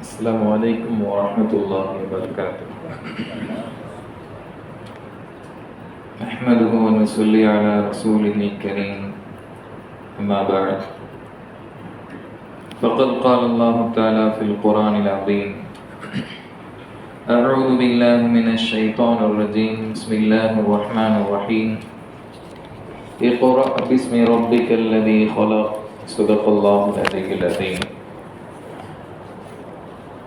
السلام عليكم ورحمة الله وبركاته نحمده ونصلي على رسوله الكريم أما بعد فقد قال الله تعالى في القرآن العظيم أعوذ بالله من الشيطان الرجيم بسم الله الرحمن الرحيم اقرأ باسم ربك الذي خلق صدق الله العلي العظيم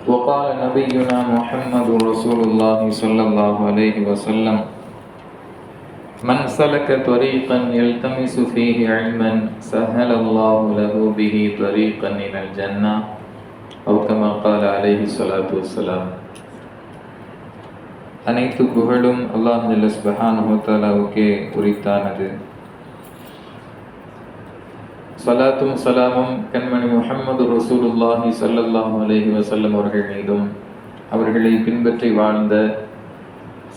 وقال نبينا محمد رسول الله صلى الله عليه وسلم من سلك طريقا يلتمس فيه علما سهل الله له به طريقا إلى الجنة أو كما قال عليه الصلاة والسلام அனைத்து புகழும் அல்லாஹ் சுபஹானஹு தஆலாவுக்கே உரித்தானது சலாத்தும் சலாமும் கண்மணி முஹம்மது ரசூலுல்லாஹி சல்லல்லாஹு அலஹி வசல்லம் அவர்கள் மீதும் அவர்களை பின்பற்றி வாழ்ந்த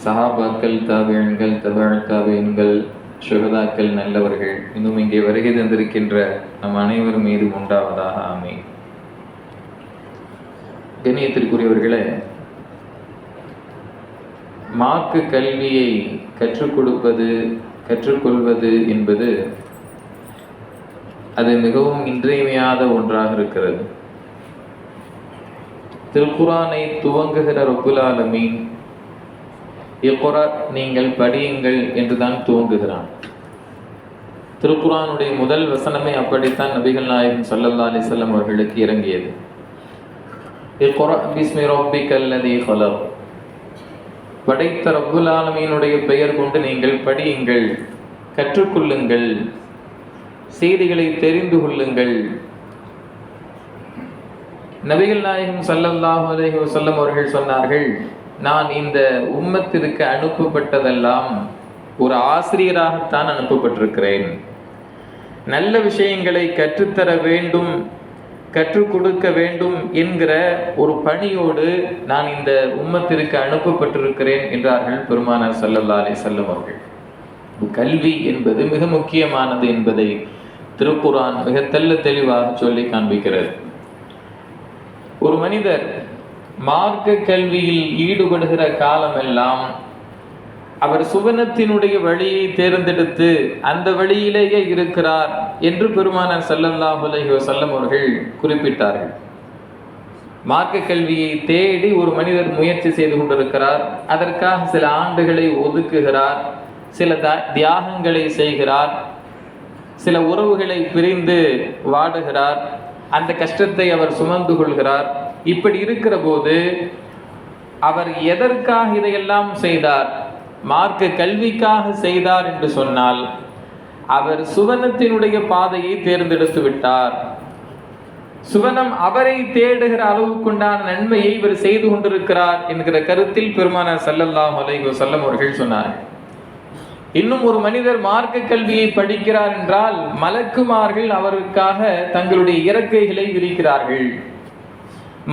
சஹாபாக்கள் தாவியன்கள் தபாழ் தாவியன்கள் சுகதாக்கள் நல்லவர்கள் இன்னும் இங்கே வருகை தந்திருக்கின்ற நம் அனைவர் மீது உண்டாவதாக ஆமே கண்ணியத்திற்குரியவர்களே மார்க்கு கல்வியை கற்றுக் கொடுப்பது கற்றுக்கொள்வது என்பது அது மிகவும் இன்றியமையாத ஒன்றாக இருக்கிறது. திருக்குரானை துவங்குகிற ரப்புல் இக்குரா நீங்கள் படியுங்கள் என்றுதான் துவங்குகிறான். திருக்குரானுடைய முதல் வசனமே அப்படித்தான் நபிகள் நாயகம் சல்லல்லா அலிசல்லம் அவர்களுக்கு இறங்கியது. படைத்த ரப்புல் ஆலமீனுடைய பெயர் கொண்டு நீங்கள் படியுங்கள் கற்றுக்கொள்ளுங்கள். செய்திகளை தெரிந்து கொள்ளுங்கள். நபிகள் நாயகம் சல்லல்லாஹு அலஹி வசல்லம் அவர்கள் சொன்னார்கள் நான் இந்த உம்மத்திற்கு அனுப்பப்பட்டதெல்லாம் ஒரு ஆசிரியராகத்தான் அனுப்பப்பட்டிருக்கிறேன். நல்ல விஷயங்களை கற்றுத்தர வேண்டும் கற்றுக் கொடுக்க வேண்டும் என்கிற ஒரு பணியோடு நான் இந்த உம்மத்திற்கு அனுப்பப்பட்டிருக்கிறேன் என்றார்கள் பெருமானார் சல்லல்லா அலி செல்லம் அவர்கள். கல்வி என்பது மிக முக்கியமானது என்பதை திருக்குரான் மிக தெல்ல தெளிவாக சொல்லி காண்பிக்கிறது. ஒரு மனிதர் மார்க்க கல்வியில் ஈடுபடுகிற காலமெல்லாம் அவர் சுவனத்தினுடைய வழியை தேர்ந்தெடுத்து அந்த வழியிலேயே இருக்கிறார் என்று பெருமானார் சல்லல்லா அலைஹி வஸல்லம் அவர்கள் குறிப்பிட்டார்கள். மார்க்க கல்வியை தேடி ஒரு மனிதர் முயற்சி செய்து கொண்டிருக்கிறார். அதற்காக சில ஆண்டுகளை ஒதுக்குகிறார். சில தியாகங்களை செய்கிறார். சில உறவுகளை பிரிந்து வாடுகிறார். அந்த கஷ்டத்தை அவர் சுமந்து கொள்கிறார். இப்படி இருக்கிற போது அவர் எதற்காக இதையெல்லாம் செய்தார்? மார்க்க கல்விக்காக செய்தார் என்று சொன்னால் அவர் சுவனத்தினுடைய பாதையை தேர்ந்தெடுத்து விட்டார். சுவனம் அவரை தேடுகிற அளவுக்குண்டான நன்மையை இவர் செய்து கொண்டிருக்கிறார் என்கிற கருத்தில் பெருமானார் சல்லல்லாஹ் அலைஹி வஸல்லம் அவர்கள் சொன்னார்கள். இன்னும் ஒரு மனிதர் மார்க்க கல்வியை படிக்கிறார் என்றால் மலக்குமார்கள் அவருக்காக தங்களுடைய இறக்கைகளை விரிக்கிறார்கள்.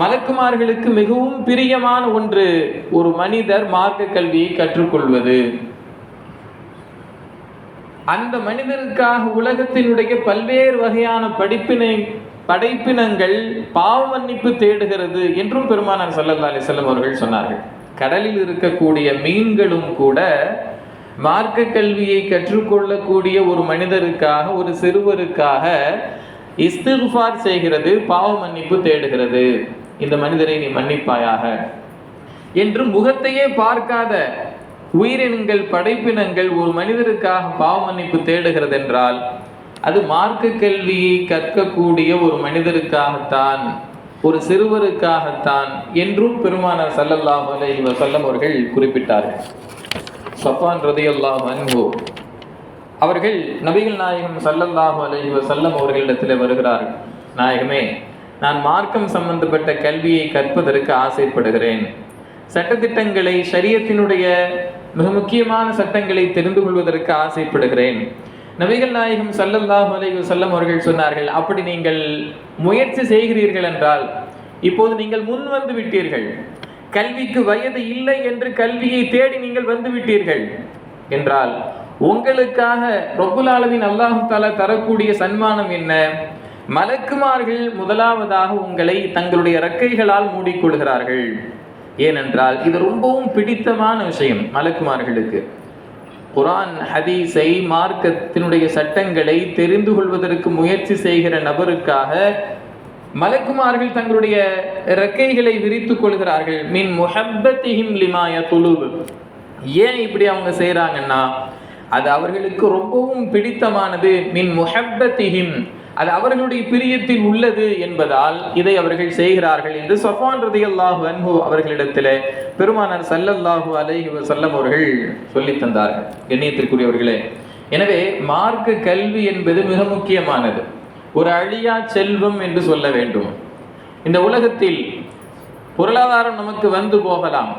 மலக்குமார்களுக்கு மிகவும் பிரியமான ஒன்று ஒரு மனிதர் மார்க்க கல்வியை கற்றுக்கொள்வது. அந்த மனிதருக்காக உலகத்தினுடைய பல்வேறு வகையான படிப்பினை படைப்பினங்கள் பாவ மன்னிப்பு தேடுகிறது என்றும் பெருமானார் சல்லல்லா அலிசல்லம் அவர்கள் சொன்னார்கள். கடலில் இருக்கக்கூடிய மீன்களும் கூட மார்க்க கல்வியை கற்றுக்கொள்ளக்கூடிய ஒரு மனிதருக்காக ஒரு சிறுவருக்காக இஸ்திஃபார் செய்கிறது பாவ மன்னிப்பு தேடுகிறது. இந்த மனிதரை நீ மன்னிப்பாயாக. என்று முகத்தையே பார்க்காத உயிரினங்கள் படைப்பினங்கள் ஒரு மனிதருக்காக பாவ மன்னிப்பு தேடுகிறது என்றால் அது மார்க்க கல்வியை கற்கக்கூடிய ஒரு மனிதருக்காகத்தான் ஒரு சிறுவருக்காகத்தான் என்றும் பெருமானார் சல்லல்லாஹ் இவர் வஸல்லம் அவர்கள் குறிப்பிட்டார்கள். சஃபான் ரதியல்லாஹு அன்பு அவர்கள் நபிகள் நாயகம் சல்லல்லாஹு அலைஹி சல்லம் அவர்களிடத்தில் வருகிறார்கள். நாயகமே நான் மார்க்கம் சம்பந்தப்பட்ட கல்வியை கற்பதற்கு ஆசைப்படுகிறேன். சட்டத்திட்டங்களை சரியத்தினுடைய மிக முக்கியமான சட்டங்களை தெரிந்து கொள்வதற்கு ஆசைப்படுகிறேன். நபிகள் நாயகம் சல்லல்லாஹு அலைஹி சல்லம் அவர்கள் சொன்னார்கள் அப்படி நீங்கள் முயற்சி செய்கிறீர்கள் என்றால் இப்போது நீங்கள் முன் வந்து விட்டீர்கள். கல்விக்கு வயது இல்லை என்று கல்வியை தேடி நீங்கள் வந்துவிட்டீர்கள் என்றால் உங்களுக்காக ரொகுலாளவின் ஆலமின் அல்லாஹு தாலா தரக்கூடிய சன்மானம் என்ன? மலக்குமார்கள் முதலாவதாக உங்களை தங்களுடைய இறக்கைகளால் மூடிக்கொள்கிறார்கள். ஏனென்றால் இது ரொம்பவும் பிடித்தமான விஷயம் மலக்குமார்களுக்கு. குரான் ஹதீஸை மார்க்கத்தினுடைய சட்டங்களை தெரிந்து கொள்வதற்கு முயற்சி செய்கிற நபருக்காக மலக்குமார்கள் தங்களுடைய ரெக்கைகளை விரித்துக் கொள்கிறார்கள். மின் முஹப்பத்திஹிம் லிமாய துளுவு ஏன் இப்படி அவங்க செய்கிறாங்கன்னா அது அவர்களுக்கு ரொம்பவும் பிடித்தமானது. மின் முஹப்பத்திஹிம் அது அவர்களுடைய பிரியத்தில் உள்ளது என்பதால் இதை அவர்கள் செய்கிறார்கள் என்று சஃபான் ரதி அல்லாஹு அன்பு அவர்களிடத்தில் பெருமானார் சல்லல்லாஹு அலைஹி வசல்லம் அவர்கள் சொல்லி தந்தார்கள். கண்ணியத்திற்குரியவர்களே எனவே மார்க்க கல்வி என்பது மிக முக்கியமானது. ஒரு அழியா செல்வம் என்று சொல்ல வேண்டும். இந்த உலகத்தில் பொருளாதாரம் நமக்கு வந்து போகலாம்.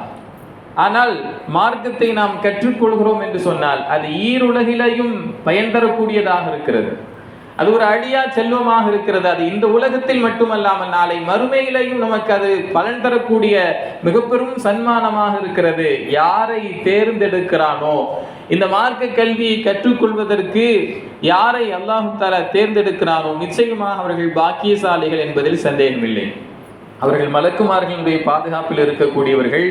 ஆனால் மார்க்கத்தை நாம் கற்றுக்கொள்கிறோம் என்று சொன்னால் அது ஈருலகிலையும் பயன் தரக்கூடியதாக இருக்கிறது. அது ஒரு அழியா செல்வமாக இருக்கிறது. அது இந்த உலகத்தில் மட்டுமல்லாமல் நாளை மறுமையிலையும் நமக்கு அது பலன் தரக்கூடிய மிக பெரும் சன்மானமாக இருக்கிறது. யாரை தேர்ந்தெடுக்கிறானோ? இந்த மார்க்க கல்வியை கற்றுக்கொள்வதற்கு யாரை அல்லாஹு தாலா தேர்ந்தெடுக்கிறானோ? நிச்சயமாக அவர்கள் பாக்கியசாலிகள் என்பதில் சந்தேகமில்லை. அவர்கள் மலக்குமார்களுடைய பாதுகாப்பில் இருக்கக்கூடியவர்கள்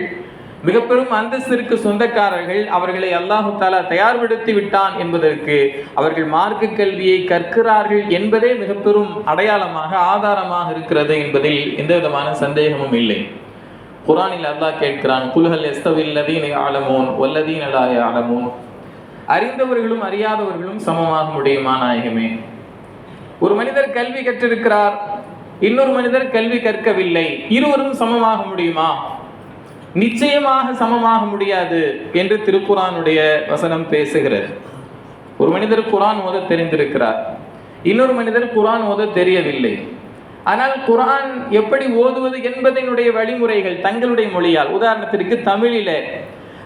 மிக பெரும் அந்தஸ்திற்கு சொந்தக்காரர்கள் அவர்களை அல்லாஹு தாலா தயார்படுத்தி விட்டான் என்பதற்கு அவர்கள் மார்க்க கல்வியை கற்கிறார்கள் என்பதே மிக பெரும் அடையாளமாக ஆதாரமாக இருக்கிறது என்பதில் எந்த விதமான சந்தேகமும் இல்லை. குரானில் அல்லாஹ் கேட்கிறான் குல்ஹல் எஸ்தவில்லதீன் ஆலமோன் ஒல்லதீன் அலாய ஆலமோன் அறிந்தவர்களும் அறியாதவர்களும் சமமாக முடியுமா நாயகமே ஒரு மனிதர் கல்வி கற்றிருக்கிறார் இன்னொரு மனிதர் கல்வி கற்கவில்லை இருவரும் சமமாக முடியுமா? நிச்சயமாக சமமாக முடியாது என்று திருக்குறானுடைய வசனம் பேசுகிறது. ஒரு மனிதர் குரான் ஓத தெரிந்திருக்கிறார். இன்னொரு மனிதர் குரான் ஓத தெரியவில்லை. ஆனால் குரான் எப்படி ஓதுவது என்பதனுடைய வழிமுறைகள் தங்களுடைய மொழியால். உதாரணத்திற்கு தமிழிலே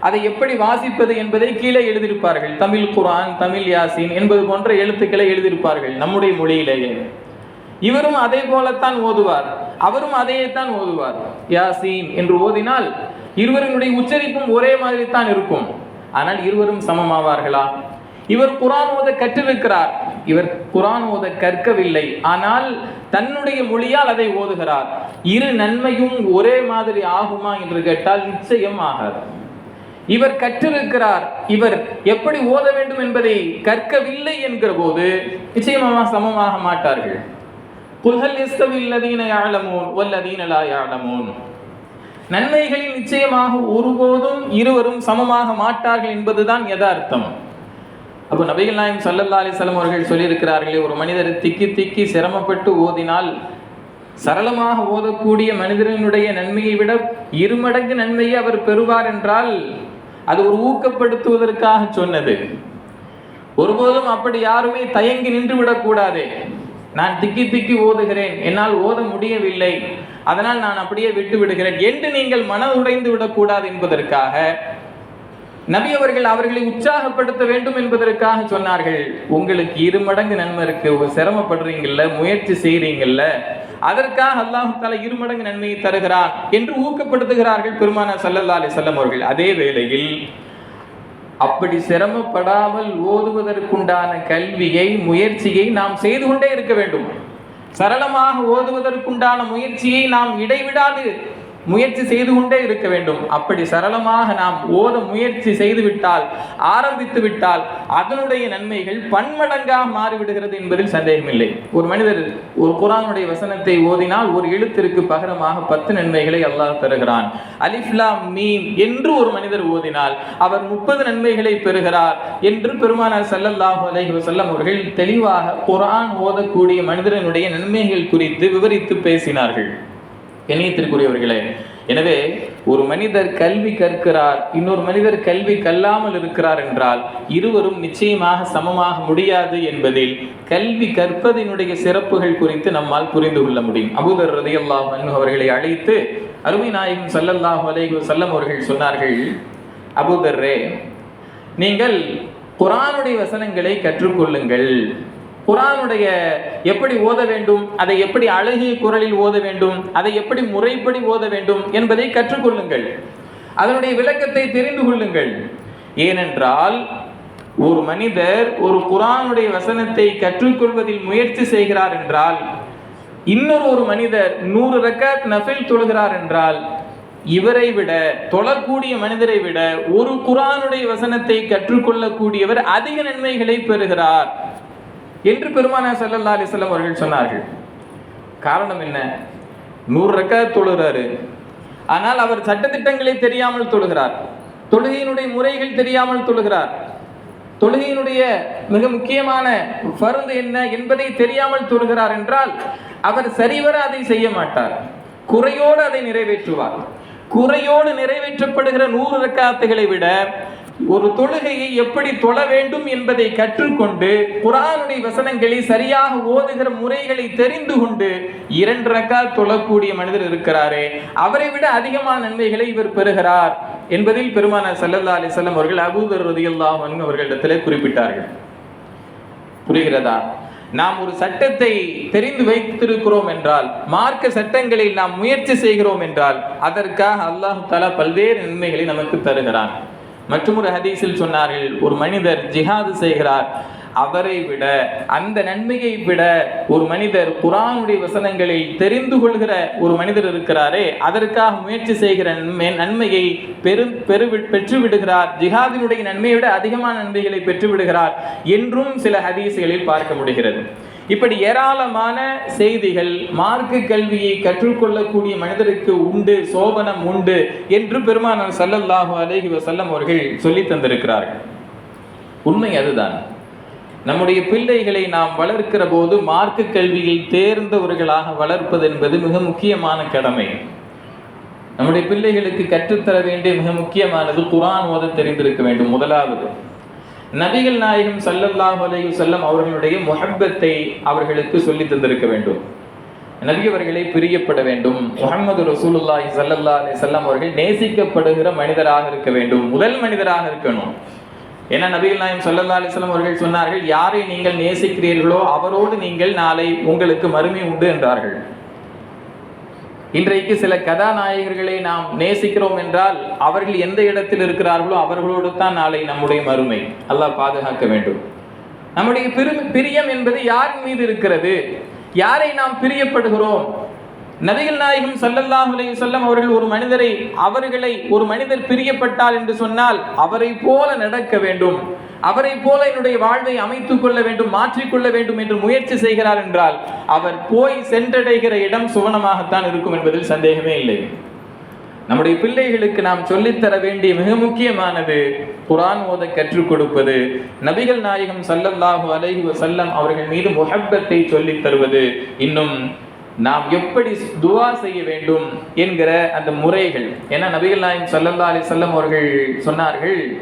அதை எப்படி வாசிப்பது என்பதை கீழே எழுதியிருப்பார்கள். தமிழ் குரான் தமிழ் யாசின் என்பது போன்ற எழுத்துக்களை எழுதியிருப்பார்கள் நம்முடைய மொழியிலேயே. இவரும் அதே போலத்தான் ஓதுவார். அவரும் அதையே தான் ஓதுவார். யாசீன் என்று ஓதினால் இருவரினுடைய உச்சரிப்பும் ஒரே மாதிரி தான் இருக்கும். ஆனால் இருவரும் சமமாவார்களா இவர் குரான் ஓத கற்றிருக்கிறார். இவர் குரான் ஓத கற்கவில்லை. ஆனால் தன்னுடைய மொழியால் அதை ஓதுகிறார். இரு நன்மையும் ஒரே மாதிரி ஆகுமா என்று கேட்டால் நிச்சயம் ஆகாது. இவர் கற்றிருக்கிறார். இவர் எப்படி ஓத வேண்டும் என்பதை கற்கவில்லை என்கிற போது நிச்சயமாக சமமாக மாட்டார்கள். குல்ஹல் இஸ்தவில்லதீன யாழமோன் வல்லதீனலா யாழமோன் நன்மைகளில் நிச்சயமாக ஒருபோதும் இருவரும் சமமாக மாட்டார்கள் என்பதுதான் யதார்த்தம். அப்போ நபிகள் நாயம் சல்லல்லா அலிசல்லம் அவர்கள் சொல்லியிருக்கிறார்களே ஒரு மனிதர் திக்கி திக்கி சிரமப்பட்டு ஓதினால் சரளமாக ஓதக்கூடிய மனிதனுடைய நன்மையை விட இருமடங்கு நன்மையை அவர் பெறுவார் என்றால் அது ஒரு ஊக்கப்படுத்துவதற்காக சொன்னது. ஒருபோதும் அப்படி யாருமே தயங்கி நின்று விடக்கூடாது. நான் திக்கி திக்கி ஓதுகிறேன் என்னால் ஓத முடியவில்லை. அதனால் நான் அப்படியே விட்டு விடுகிறேன் என்று நீங்கள் மன உடைந்து விடக்கூடாது என்பதற்காக. நபி அவர்கள் அவர்களை உற்சாகப்படுத்த வேண்டும் என்பதற்காக சொன்னார்கள். உங்களுக்கு இரு மடங்கு நன்மை இருக்கு. சிரமப்படுறீங்கல்ல முயற்சி செய்றீங்கல்ல. அதற்காக அல்லாஹு தாலா இரு மடங்கு நன்மையை தருகிறான் என்று ஊக்கப்படுத்துகிறார்கள் பெருமானா சல்லல்லா அலி செல்லம் அவர்கள். அதே வேளையில் அப்படி சிரமப்படாமல் ஓதுவதற்குண்டான கல்வியை முயற்சியை நாம் செய்து கொண்டே இருக்க வேண்டும். சரளமாக ஓதுவதற்குண்டான முயற்சியை நாம் இடைவிடாது. முயற்சி செய்து கொண்டே இருக்க வேண்டும். அப்படி சரளமாக நாம் ஓத முயற்சி செய்துவிட்டால் ஆரம்பித்து விட்டால் அதனுடைய நன்மைகள் பன்மடங்காக மாறிவிடுகிறது என்பதில் சந்தேகமில்லை. ஒரு மனிதர் ஒரு குரானுடைய வசனத்தை ஓதினால் ஒரு எழுத்திற்கு பகரமாக பத்து நன்மைகளை அல்லாஹ் தருகிறான். அலிஃப்லாம் மீம் என்று ஒரு மனிதர் ஓதினால் அவர் முப்பது நன்மைகளை பெறுகிறார் என்று பெருமானார் சல்லல்லாஹு அலஹி வசல்லம் அவர்கள் தெளிவாக குரான் ஓதக்கூடிய மனிதனுடைய நன்மைகள் குறித்து விவரித்து பேசினார்கள். இணையத்திற்குரியவர்களே எனவே ஒரு மனிதர் கல்வி கற்கிறார் இன்னொரு மனிதர் கல்வி கல்லாமல் இருக்கிறார் என்றால் இருவரும் நிச்சயமாக சமமாக முடியாது என்பதில் கல்வி கற்பதினுடைய சிறப்புகள் குறித்து நம்மால் புரிந்து கொள்ள முடியும். அபூதர் ரதியல்லாஹ் அன்ஹு அவர்களை அழைத்து அருமை நாயகம் சல்லல்லாஹ் அலைஹி சல்லம் அவர்கள் சொன்னார்கள் அபூதர்ரே நீங்கள் குரானுடைய வசனங்களை கற்றுக்கொள்ளுங்கள். குரானுடைய எப்படி ஓத வேண்டும் அதை எப்படி அழகிய குரலில் ஓத வேண்டும் அதை எப்படி முறைப்படி ஓத வேண்டும் என்பதை கற்றுக்கொள்ளுங்கள். அதனுடைய விளக்கத்தை தெரிந்து கொள்ளுங்கள். ஏனென்றால் ஒரு மனிதர் ஒரு குரானுடைய வசனத்தை கற்றுக்கொள்வதில் முயற்சி செய்கிறார் என்றால் இன்னொரு ஒரு மனிதர் நூறு ரக்காத் நஃபில் தொழுகிறார் என்றால் இவரை விட தொழக்கூடிய மனிதரை விட ஒரு குரானுடைய வசனத்தை கற்றுக்கொள்ளக்கூடியவர் அதிக நன்மைகளை பெறுகிறார். என்று பெருமானார் சல்லல்லா அலைஹி அவர்கள் சொன்னார்கள். காரணம் என்ன? நூறு ரக்க தொழுகிறாரு. ஆனால் அவர் சட்டத்திட்டங்களை தெரியாமல் தொழுகிறார். தொழுகையினுடைய முறைகள் தெரியாமல் தொழுகிறார். தொழுகையினுடைய மிக முக்கியமான பருந்து என்ன என்பதை தெரியாமல் தொழுகிறார் என்றால் அவர் சரிவர அதை செய்ய மாட்டார். குறையோடு அதை நிறைவேற்றுவார். குறையோடு நிறைவேற்றப்படுகிற நூறு ரக்காத்துகளை விட ஒரு தொழுகையை எப்படி தொழ வேண்டும் என்பதை கற்றுக்கொண்டு குரானுடைய வசனங்களை சரியாக ஓதுகிற முறைகளை தெரிந்து கொண்டு இரண்டு ரக்கா தொழக்கூடிய மனிதர் இருக்கிறாரே. அவரை விட அதிகமான நன்மைகளை இவர் பெறுகிறார் என்பதில் பெருமானார் சல்லல்லா அலைஹி அவர்கள் அபூதர் ரலியல்லாஹு அவர்களிடத்தில் அவர்களிடத்திலே குறிப்பிட்டார்கள். புரிகிறதா? நாம் ஒரு சட்டத்தை தெரிந்து வைத்திருக்கிறோம் என்றால் மார்க்க சட்டங்களில் நாம் முயற்சி செய்கிறோம் என்றால் அதற்காக அல்லாஹ் தலா பல்வேறு நன்மைகளை நமக்கு தருகிறான். மற்றும் ஒரு ஹதீஸில் சொன்னார்கள் ஒரு மனிதர் ஜிஹாது செய்கிறார் அவரை விட அந்த நன்மையை விட ஒரு மனிதர் குரானுடைய வசனங்களை தெரிந்து கொள்கிற ஒரு மனிதர் இருக்கிறாரே அதற்காக முயற்சி செய்கிற நன்மை நன்மையை பெரு பெரு பெற்று விடுகிறார் ஜிஹாதினுடைய நன்மையை விட அதிகமான நன்மைகளை பெற்று விடுகிறார் என்றும் சில ஹதீசுகளில் பார்க்க முடிகிறது. இப்படி ஏராளமான செய்திகள் மார்க்க கல்வியை கற்றுக்கொள்ளக்கூடிய மனிதருக்கு உண்டு சோபனம் உண்டு என்று பெருமானார் சல்லல்லாஹு அலைஹி வசல்லம் அவர்கள் சொல்லி தந்திருக்கிறார்கள். உண்மை அதுதான். நம்முடைய பிள்ளைகளை நாம் வளர்க்கிற போது மார்க்க கல்வியில் தேர்ந்தவர்களாக வளர்ப்பது என்பது மிக முக்கியமான கடமை. நம்முடைய பிள்ளைகளுக்கு கற்றுத்தர வேண்டிய மிக முக்கியமானது குரான் ஓத தெரிந்திருக்க வேண்டும். முதலாவது நபிகள் நாயகம் சல்லல்லாஹ் அலையு செல்லம் அவர்களுடைய முஹப்பத்தை அவர்களுக்கு சொல்லி தந்திருக்க வேண்டும். நபியவர்களை பிரியப்பட வேண்டும். முகமது ரசூலுல்லாஹி சல்லல்லா அலி செல்லம் அவர்கள் நேசிக்கப்படுகிற மனிதராக இருக்க வேண்டும். முதல் மனிதராக இருக்கணும். ஏன்னா நபிகள் நாயம் சல்லல்லா அலிஸ்லாம் அவர்கள் சொன்னார்கள் யாரை நீங்கள் நேசிக்கிறீர்களோ அவரோடு நீங்கள் நாளை உங்களுக்கு மறுமை உண்டு என்றார்கள். இன்றைக்கு சில கதாநாயகர்களை நாம் நேசிக்கிறோம் என்றால் அவர்கள் எந்த இடத்தில் இருக்கிறார்களோ அவர்களோடு தான் நாளை நம்முடைய மறுமை. அல்லாஹ் பாதுகாக்க வேண்டும். நம்முடைய பிரியம் என்பது யாரின் மீது இருக்கிறது? யாரை நாம் பிரியப்படுகிறோம்? நபிகள் நாயகம் சல்லல்லாஹ் அலைஹி சொல்லம் அவர்கள் ஒரு மனிதரை அவர்களை ஒரு மனிதர் பிரியப்பட்டால் என்று சொன்னால் அவரை போல நடக்க வேண்டும். அவரை போல என்னுடைய வாழ்வை அமைத்துக் கொள்ள வேண்டும் மாற்றிக்கொள்ள வேண்டும் என்று முயற்சி செய்கிறார் என்றால் அவர் போய் சென்றடைகிற இடம் சுவனமாகத்தான் இருக்கும் என்பதில் சந்தேகமே இல்லை. நம்முடைய பிள்ளைகளுக்கு நாம் சொல்லித்தர வேண்டிய மிக முக்கியமானது குரான் ஓத கற்றுக் கொடுப்பது. நபிகள் நாயகம் சல்லல்லாஹு அலைஹி வசல்லம் அவர்கள் மீது முஹப்பத்தை சொல்லித் தருவது. இன்னும் நாம் எப்படி துவா செய்ய வேண்டும் என்கிற அந்த முறைகள். ஏன்னா நபிகள் நாயம் சல்லல்லா அலி சொல்லம் அவர்கள் சொன்னார்கள்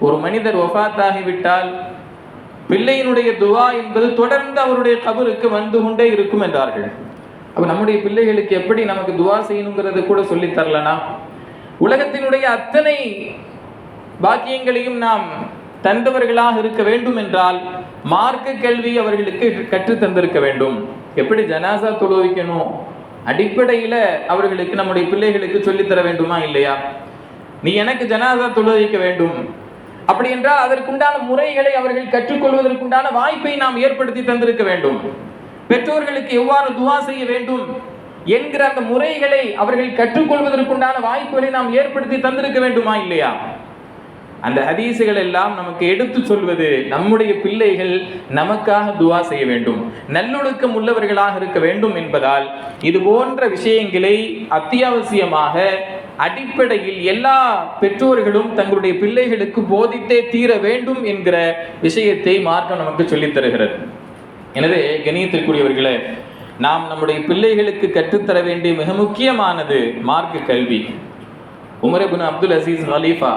ஒரு மனிதர் ஒஃபாத்தாகிவிட்டால் பிள்ளையினுடைய துவா என்பது தொடர்ந்து அவருடைய கபருக்கு வந்து கொண்டே இருக்கும் என்றார்கள். அப்போ நம்முடைய பிள்ளைகளுக்கு எப்படி நமக்கு துவா செய்யணுங்கிறது கூட சொல்லித் தரலனா? உலகத்தினுடைய அத்தனை பாக்கியங்களையும் நாம் தந்தவர்களாக இருக்க வேண்டும் என்றால் மார்க்க கேள்வி அவர்களுக்கு கற்றுத் தந்திருக்க வேண்டும். எப்படி ஜனாசா தொழுவிக்கணும் அடிப்படையில் அவர்களுக்கு நம்முடைய பிள்ளைகளுக்கு சொல்லித் தர வேண்டுமா இல்லையா? நீ எனக்கு ஜனாசா தொழுவிக்க வேண்டும். அப்படி என்றால் அதற்குண்டான முறைகளை அவர்கள் கற்றுக்கொள்வதற்குண்டான வாய்ப்பை நாம் ஏற்படுத்தி தந்திருக்க வேண்டும். பெற்றோர்களுக்கு எவ்வாறு துவா செய்ய வேண்டும் என்கிற அந்த முறைகளை அவர்கள் கற்றுக்கொள்வதற்குண்டான வாய்ப்புகளை நாம் ஏற்படுத்தி தந்திருக்க வேண்டுமா இல்லையா? அந்த ஹதீசுகள் எல்லாம் நமக்கு எடுத்து சொல்வது நம்முடைய பிள்ளைகள் நமக்காக துவா செய்ய வேண்டும். நல்லொழுக்கம் உள்ளவர்களாக இருக்க வேண்டும் என்பதால் இது போன்ற விஷயங்களை அத்தியாவசியமாக அடிப்படையில் எல்லா பெற்றோர்களும் தங்களுடைய பிள்ளைகளுக்கு போதித்தே தீர வேண்டும் என்கிற விஷயத்தை மார்க்கம் நமக்கு சொல்லித் தருகிறது. எனவே கணியத்திற்குரியவர்களே நாம் நம்முடைய பிள்ளைகளுக்கு கற்றுத்தர வேண்டிய மிக முக்கியமானது மார்க்க கல்வி. உமரபுன் அப்துல் அசீஸ் ஹலீஃபா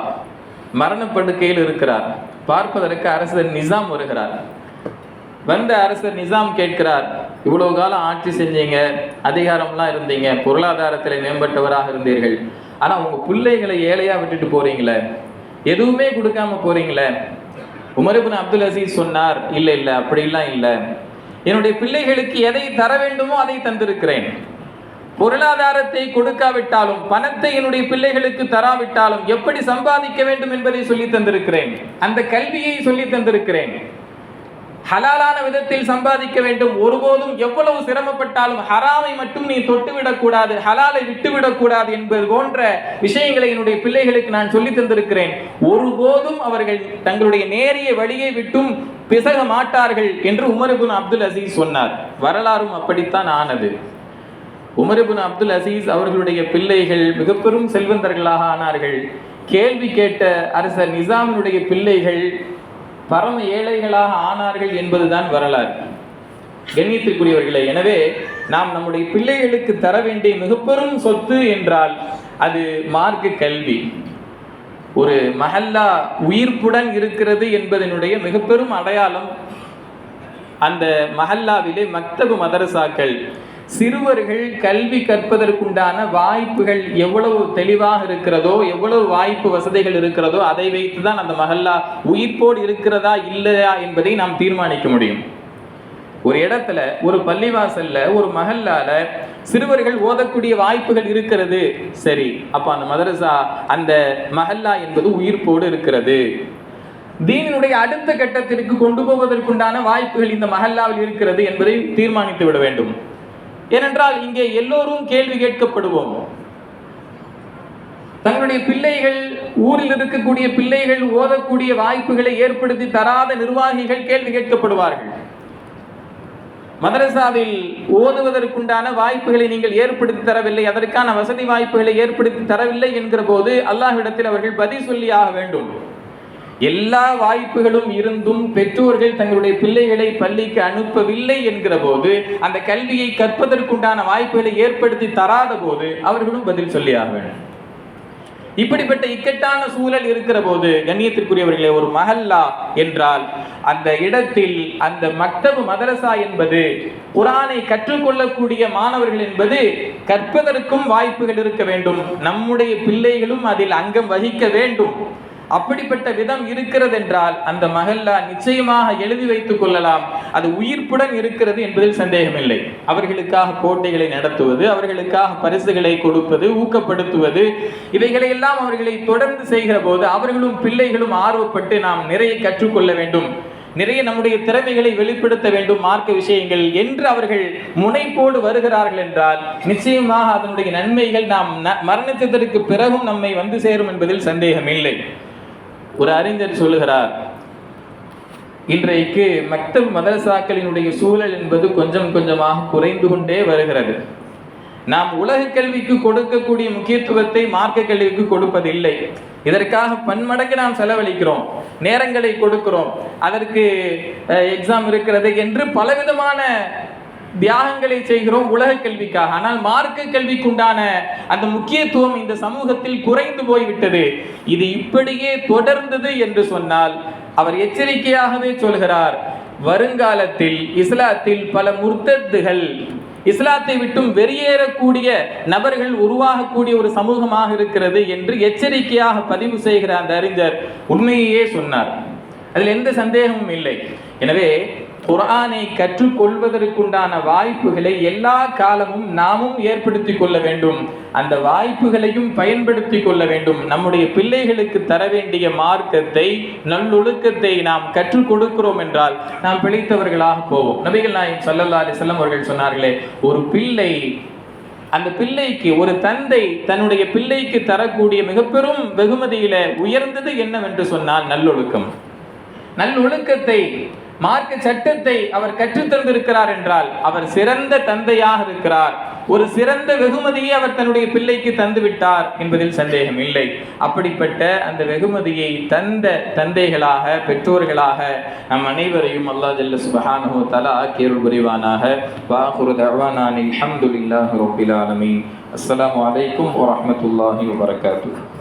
மரணப்படுக்கையில் இருக்கிறார். பார்ப்பதற்கு அரசர் நிசாம் வருகிறார். வந்த அரசர் நிசாம் கேட்கிறார் இவ்வளவு காலம் ஆட்சி செஞ்சீங்க அதிகாரம்லாம் இருந்தீங்க பொருளாதாரத்தில் மேம்பட்டவராக இருந்தீர்கள். ஆனால் உங்கள் பிள்ளைகளை ஏழையாக விட்டுட்டு போறீங்களே? எதுவுமே கொடுக்காம போறீங்களே? உமரபின் அப்துல் அசீஸ் சொன்னார் இல்லை இல்லை அப்படிலாம் இல்லை. என்னுடைய பிள்ளைகளுக்கு எதை தர வேண்டுமோ அதை தந்திருக்கிறேன். பொருளாதாரத்தை கொடுக்காவிட்டாலும் பணத்தை என்னுடைய பிள்ளைகளுக்கு தராவிட்டாலும் எப்படி சம்பாதிக்க வேண்டும் என்பதை சொல்லி தந்திருக்கிறேன். அந்த கல்வியை சொல்லி தந்திருக்கிறேன். ஹலாலான விதத்தில் சம்பாதிக்க வேண்டும். ஒருபோதும் எவ்வளவு சிரமப்பட்டாலும் ஹராமை மட்டும் நீ தொட்டுவிடக்கூடாது ஹலாலை விட்டுவிடக்கூடாது என்பது போன்ற விஷயங்களை என்னுடைய பிள்ளைகளுக்கு நான் சொல்லி தந்திருக்கிறேன். ஒருபோதும் அவர்கள் தங்களுடைய நேரிய வழியை விட்டும் பிசக மாட்டார்கள் என்று உமருபுன் அப்துல் அசீஸ் சொன்னார். வரலாறும் அப்படித்தான் ஆனது. உமரபுன் அப்துல் அசீஸ் அவர்களுடைய பிள்ளைகள் மிக பெரும் செல்வந்தர்களாக ஆனார்கள். கேள்வி கேட்ட அரசர் நிசாமினுடைய பிள்ளைகள் பரம ஏழைகளாக ஆனார்கள் என்பதுதான் வரலாறு. கண்ணியத்திற்குரியவர்களே எனவே நாம் நம்முடைய பிள்ளைகளுக்கு தர வேண்டிய மிக பெரும் சொத்து என்றால் அது மார்க்க கல்வி. ஒரு மஹல்லா உயிர்ப்புடன் இருக்கிறது என்பதனுடைய மிக பெரும் அடையாளம் அந்த மஹல்லாவிலே மக்தபு மதரசாக்கள். சிறுவர்கள் கல்வி கற்பதற்குண்டான வாய்ப்புகள் எவ்வளவு தெளிவாக இருக்கிறதோ எவ்வளவு வாய்ப்பு வசதிகள் இருக்கிறதோ அதை வைத்து தான் அந்த மஹல்லா உயிர்ப்போடு இருக்கிறதா இல்லையா என்பதை நாம் தீர்மானிக்க முடியும். ஒரு இடத்துல ஒரு பள்ளிவாசல்ல ஒரு மஹல்லால சிறுவர்கள் ஓதக்கூடிய வாய்ப்புகள் இருக்கிறது. சரி அப்ப அந்த மதரசா அந்த மஹல்லா என்பது உயிர்ப்போடு இருக்கிறது. தீனினுடைய அடுத்த கட்டத்திற்கு கொண்டு போவதற்குண்டான வாய்ப்புகள் இந்த மஹல்லாவில் இருக்கிறது என்பதை தீர்மானித்து விட வேண்டும். ஏனென்றால் இங்கே எல்லோரும் கேள்வி கேட்கப்படுவோம். தங்களுடைய பிள்ளைகள் ஊரில் இருக்கக்கூடிய பிள்ளைகள் ஓதக்கூடிய வாய்ப்புகளை ஏற்படுத்தி தராத நிர்வாகிகள் கேள்வி கேட்கப்படுவார்கள். மதரசாவில் ஓதுவதற்குண்டான வாய்ப்புகளை நீங்கள் ஏற்படுத்தி தரவில்லை அதற்கான வசதி வாய்ப்புகளை ஏற்படுத்தி தரவில்லை என்கிற போது அல்லாஹ்விடத்தில் அவர்கள் பதில் சொல்லியாக வேண்டும். எல்லா வாய்ப்புகளும் இருந்தும் பெற்றோர்கள் தங்களுடைய பிள்ளைகளை பள்ளிக்கு அனுப்பவில்லை என்கிற போது அந்த கல்வியை கற்பதற்குண்டான வாய்ப்புகளை ஏற்படுத்தி தராத போது அவர்களும் பதில் சொல்லியாக வேண்டும். இப்படிப்பட்ட இக்கட்டான சூழல் இருக்கிற போது கண்ணியத்திற்குரியவர்களே ஒரு மஹல்லா என்றால் அந்த இடத்தில் அந்த மக்தபு மதரசா என்பது குரானை கற்றுக்கொள்ளக்கூடிய மாணவர்கள் என்பது கற்பதற்கும் வாய்ப்புகள் இருக்க வேண்டும். நம்முடைய பிள்ளைகளும் அதில் அங்கம் வகிக்க வேண்டும். அப்படிப்பட்ட விதம் இருக்கிறது என்றால் அந்த மகல்லா நிச்சயமாக எழுதி வைத்துக் கொள்ளலாம். அது உயிர்ப்புடன் இருக்கிறது என்பதில் சந்தேகமில்லை. அவர்களுக்காக போட்டிகளை நடத்துவது அவர்களுக்காக பரிசுகளை கொடுப்பது ஊக்கப்படுத்துவது இவைகளை எல்லாம் அவர்களை தொடர்ந்து செய்கிற போது அவர்களும் பிள்ளைகளும் ஆர்வப்பட்டு நாம் நிறைய கற்றுக்கொள்ள வேண்டும். நிறைய நம்முடைய திறமைகளை வெளிப்படுத்த வேண்டும் மார்க்க விஷயங்கள் என்று அவர்கள் முனைப்போடு வருகிறார்கள் என்றால் நிச்சயமாக அதனுடைய நன்மைகள் நாம் மரணித்ததற்கு பிறகும் நம்மை வந்து சேரும் என்பதில் சந்தேகம் இல்லை ஒரு அறிஞர் சொல்லுகிறார் இன்றைக்கு மக்தப் மதரசாக்களினுடைய சூழல் என்பது கொஞ்சம் கொஞ்சமாக குறைந்து கொண்டே வருகிறது. நாம் உலக கல்விக்கு கொடுக்கக்கூடிய முக்கியத்துவத்தை மார்க்க கல்விக்கு கொடுப்பதில்லை. இதற்காக பன்மடங்கு நாம் செலவழிக்கிறோம் நேரங்களை கொடுக்கிறோம். அதற்கு எக்ஸாம் இருக்கிறது என்று பலவிதமான தியாகங்களை செய்கிறோம் உலக கல்விக்காக. ஆனால் மார்க்க கல்விக்குண்டான அந்த முக்கியத்துவம் இந்த சமூகத்தில் குறைந்து போய்விட்டது. இது இப்படியே தொடர்ந்தது என்று சொன்னால் அவர் எச்சரிக்கையாகவே சொல்கிறார் வருங்காலத்தில் இஸ்லாத்தில் பல முர்த்தத்துகள் இஸ்லாத்தை விட்டும் வெளியேறக்கூடிய நபர்கள் உருவாகக்கூடிய ஒரு சமூகமாக இருக்கிறது என்று எச்சரிக்கையாக பதிவு செய்கிற அந்த அறிஞர் உண்மையே சொன்னார். அதில் எந்த சந்தேகமும் இல்லை. எனவே குரானை கற்றுக்கொள்வதற்குண்டான வாய்ப்புகளை எல்லா காலமும் நாமும் ஏற்படுத்தி கொள்ள வேண்டும். அந்த வாய்ப்புகளையும் பயன்படுத்தி கொள்ள வேண்டும். நம்முடைய பிள்ளைகளுக்கு தர வேண்டிய மார்க்கத்தை நல்லொழுக்கத்தை நாம் கற்றுக் கொடுக்கிறோம் என்றால் நாம் பிழைத்தவர்களாக போவோம். நபிகள் நாயகம் சல்லல்லா செல்லம் அவர்கள் சொன்னார்களே ஒரு பிள்ளை அந்த பிள்ளைக்கு ஒரு தந்தை தன்னுடைய பிள்ளைக்கு தரக்கூடிய மிக பெரும் வெகுமதியில உயர்ந்தது என்னவென்று சொன்னால் நல்லொழுக்கம். நல்லொழுக்கத்தை மார்க்க சட்டத்தை அவர் கற்றுத்தந்திருக்கிறார் என்றால் அவர் சிறந்த தந்தையாக இருக்கிறார். ஒரு சிறந்த வெகுமதியை அவர் தன்னுடைய பிள்ளைக்கு தந்துவிட்டார் என்பதில் சந்தேகம் இல்லை. அப்படிப்பட்ட அந்த வெகுமதியை தந்த தந்தைகளாக பெற்றோர்களாக நம் அனைவரையும் அல்லா ஜல்ல சுபஹானஹு தலா கேருள் புரிவானாக. வாஹுரு தவானானி அஹமதுல்லாஹி ரபில்